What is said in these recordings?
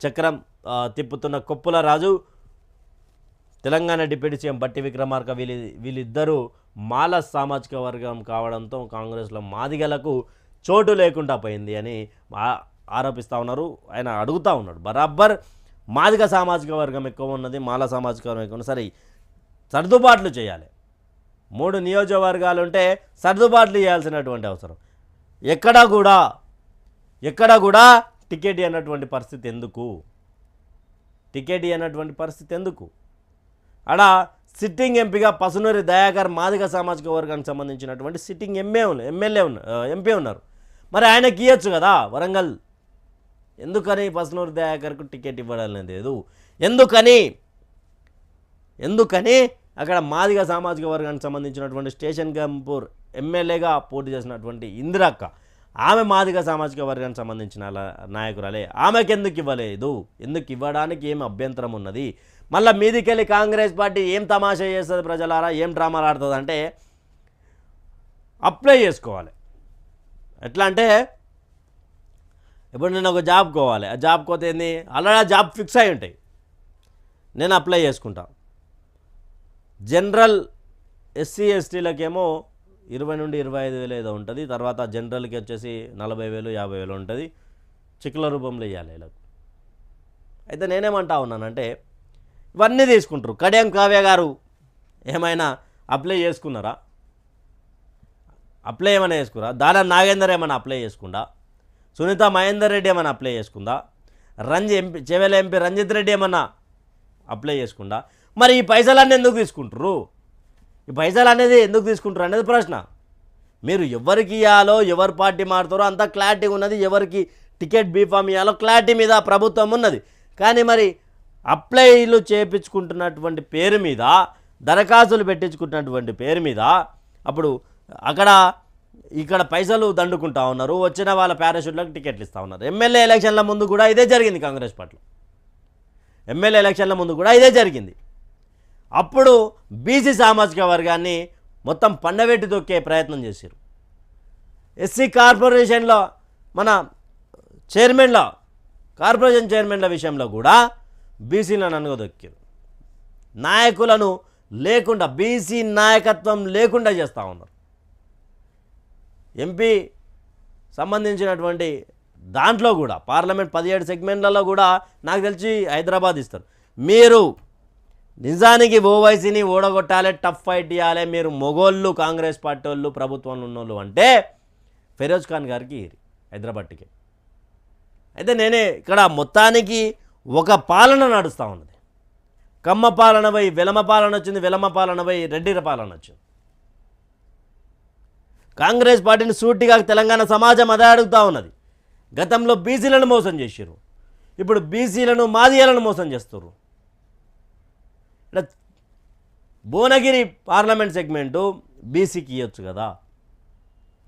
చక్రం తిప్పుతున్న Koppula Raju Telangana deputy CM Bhatti Vikramarka వీళ్ళ వీళ్ళిద్దరూ మాల సామాజిక వర్గం కావడంతో కాంగ్రెస్లో మాదిగలకు చోటు లేకుండా పోయింది అని ఆరోపిస్తూ ఉన్నారు. ఆయన అడుగుతూ ఉన్నాడు. బరాబర్ మాదిగ సామాజిక వర్గం ఎక్కువ ఉన్నది మాల సామాజిక వర్గం ఎక్కువ ఉన్నది. సరే సర్దుబాట్లు చేయాలి. మూడు నియోజకవర్గాలు ఉంటే సర్దుబాట్లు చేయాల్సినటువంటి అవసరం. ఎక్కడా కూడా ఎక్కడా కూడా టికెట్ అన్నటువంటి పరిస్థితి ఎందుకు? టికెట్ అన్నటువంటి పరిస్థితి ఎందుకు? అడ సిట్టింగ్ ఎంపీగా పసునూరి దయాకర్ మాదిగ సామాజిక వర్గానికి సంబంధించినటువంటి సిట్టింగ్ ఎంఏ ఉన్నారు ఎమ్మెల్యే ఉన్నారు ఎంపీ ఉన్నారు. మరి ఆయనకి ఇవ్వచ్చు కదా వరంగల్? ఎందుకని పసునూరి దయాకర్కు టికెట్ ఇవ్వడం లేదు? ఎందుకని? ఎందుకని? అక్కడ మాదిగ సామాజిక వర్గానికి సంబంధించినటువంటి స్టేషన్ గంపూర్ ఎమ్మెల్యేగా పోటీ చేసినటువంటి ఇందిరక్క ఆమె మాదిగ సామాజిక వర్గానికి సంబంధించిన నాయకురాలే. ఆమెకి ఎందుకు ఇవ్వలేదు? ఎందుకు ఇవ్వడానికి ఏం అభ్యంతరం ఉన్నది? మళ్ళీ మీదికెళ్ళి కాంగ్రెస్ పార్టీ ఏం తమాషా చేస్తుంది ప్రజలారా? ఏం డ్రామాలు ఆడుతుంది అంటే అప్లై చేసుకోవాలి. ఎట్లా అంటే ఇప్పుడు నేను ఒక జాబ్ కోవాలి. ఆ జాబ్ కోతే ఏంది? ఆల్రెడీ ఆ జాబ్ ఫిక్స్ అయి ఉంటాయి. నేను అప్లై చేసుకుంటాను జనరల్ ఎస్సీ ఎస్టీలకేమో ఇరవై నుండి ఇరవై ఐదు వేలు ఏదో ఉంటుంది. తర్వాత జనరల్కి వచ్చేసి నలభై వేలు యాభై వేలు ఉంటుంది. చిక్కుల రూపంలో ఇవ్వాలి వీళ్ళకు అయితే నేనేమంటా ఉన్నానంటే ఇవన్నీ తీసుకుంటారు. కడియం కావ్య గారు ఏమైనా అప్లై చేసుకున్నారా? అప్లై ఏమైనా చేసుకురా దాన నాగేందర్ ఏమైనా అప్లై చేసుకుందా? సునీత మహేందర్ రెడ్డి ఏమైనా అప్లై చేసుకుందా? రంజి ఎంపీ చెవెల ఎంపీ రంజిత్ రెడ్డి ఏమన్నా అప్లై చేసుకుందా? మరి ఈ పైసలన్నీ ఎందుకు తీసుకుంటారు? ఈ పైసలు అనేది ఎందుకు తీసుకుంటారు అనేది ప్రశ్న. మీరు ఎవరికి ఇవ్వాలో ఎవరు పార్టీ మారుతారో అంత క్లారిటీ ఉన్నది. ఎవరికి టికెట్ బీఫామ్ ఇవ్వాలో క్లారిటీ మీద ప్రభుత్వం ఉన్నది. కానీ మరి అప్లైలు చేపించుకుంటున్నటువంటి పేరు మీద దరఖాస్తులు పెట్టించుకుంటున్నటువంటి పేరు మీద అప్పుడు అక్కడ ఇక్కడ పైసలు దండుకుంటా ఉన్నారు. వచ్చిన వాళ్ళ పారాషూట్లకు టికెట్లు ఇస్తూ ఉన్నారు. ఎమ్మెల్యే ఎలక్షన్ల ముందు కూడా ఇదే జరిగింది కాంగ్రెస్ పార్టీలో. ఎమ్మెల్యే ఎలక్షన్ల ముందు కూడా ఇదే జరిగింది. అప్పుడు బీసీ సామాజిక వర్గాన్ని మొత్తం పండబెట్టి తొక్కే ప్రయత్నం చేశారు ఎస్సీ కార్పొరేషన్లో మన చైర్మన్ల కార్పొరేషన్ చైర్మన్ల విషయంలో కూడా బీసీలను అనుగదొక్కారు నాయకులను లేకుండా బీసీ నాయకత్వం లేకుండా చేస్తూ ఉన్నారు. ఎంపీ సంబంధించినటువంటి దాంట్లో కూడా పార్లమెంట్ పదిహేడు సెగ్మెంట్లలో కూడా నాకు తెలిసి హైదరాబాద్ ఇస్తారు. మీరు నిజానికి ఓవైసీని ఓడగొట్టాలి టఫ్ ఫైట్ ఇవ్వాలి మీరు మొగోళ్ళు కాంగ్రెస్ పార్టీ వాళ్ళు ప్రభుత్వంలో ఉన్నోళ్ళు అంటే ఫిరోజ్ ఖాన్ గారికి హైదరాబాద్కి అయితే నేనే ఇక్కడ మొత్తానికి ఒక పాలన నడుస్తూ ఉన్నది. కమ్మ పాలన పోయి విలమ పాలన వచ్చింది విలమ పాలన పోయి రెడ్డిర పాలన వచ్చింది. కాంగ్రెస్ పార్టీని సూటిగా తెలంగాణ సమాజం అదే అడుగుతూ ఉన్నది. గతంలో బీసీలను మోసం చేశారు ఇప్పుడు బీసీలను మాదియాలను మోసం చేస్తారు ఇట్లా భువనగిరి పార్లమెంట్ సెగ్మెంటు బీసీకి ఇవ్వచ్చు కదా.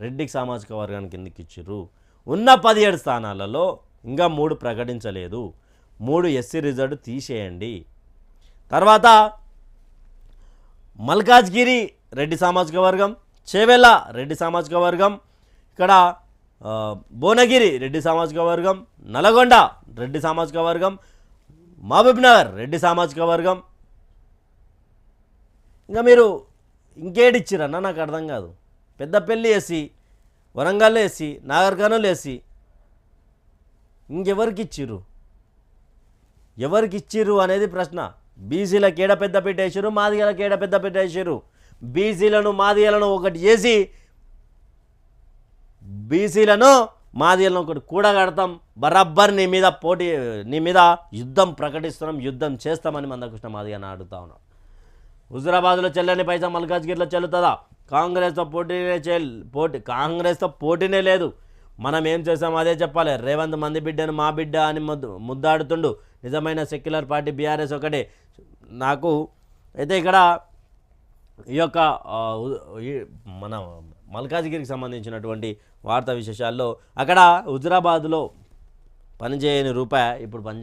రెడ్డికి సామాజిక వర్గానికి ఎందుకు ఇచ్చిర్రు? ఉన్న పదిహేడు స్థానాలలో ఇంకా మూడు ప్రకటించలేదు. మూడు ఎస్సీ రిజర్వ్ తీసేయండి. తర్వాత మల్కాజ్గిరి రెడ్డి సామాజిక వర్గం చేవెళ్ళ రెడ్డి సామాజిక వర్గం ఇక్కడ భువనగిరి రెడ్డి సామాజిక వర్గం నల్గొండ రెడ్డి సామాజిక వర్గం మహబూబ్నగర్ రెడ్డి సామాజిక వర్గం ఇంకా మీరు ఇంకేడిచ్చిరన్న నాకు అర్థం కాదు. పెద్ద పెళ్ళి వేసి వరంగల్ వేసి నాగర్ వేసి ఇంకెవరికి ఇచ్చిర్రు? ఎవరికి ఇచ్చిర్రు అనేది ప్రశ్న. బీసీలకు ఏడ పెద్ద పెట్టేసారు మాదిగలకు ఏడ పెద్ద పెట్టేసారు బీసీలను మాదిగలను ఒకటి చేసి బీసీలను మాదిగలను ఒకటి కూడగడతాం. బరాబ్బర్ నీ మీద పోటీ నీ మీద యుద్ధం ప్రకటిస్తున్నాం యుద్ధం చేస్తామని మందకృష్ణ మాదిగని అడుగుతా ఉన్నాం హుజురాబాద్లో చెల్లని పైసా మల్కాజ్గిరిలో చెల్లుతుందా? కాంగ్రెస్తో పోటీనే చెల్ పోటీ కాంగ్రెస్తో పోటీనే లేదు. మనం ఏం చేసాం అదే చెప్పాలి. రేవంత్ మంది బిడ్డను మా బిడ్డ అని ముద్దు ముద్దాడుతుండు. నిజమైన సెక్యులర్ పార్టీ బీఆర్ఎస్ ఒకటే. నాకు అయితే ఇక్కడ ఈ యొక్క మన మల్కాజ్గిరికి సంబంధించినటువంటి వార్తా విశేషాల్లో అక్కడ హుజురాబాద్లో పనిచేయని రూపాయి ఇప్పుడు పని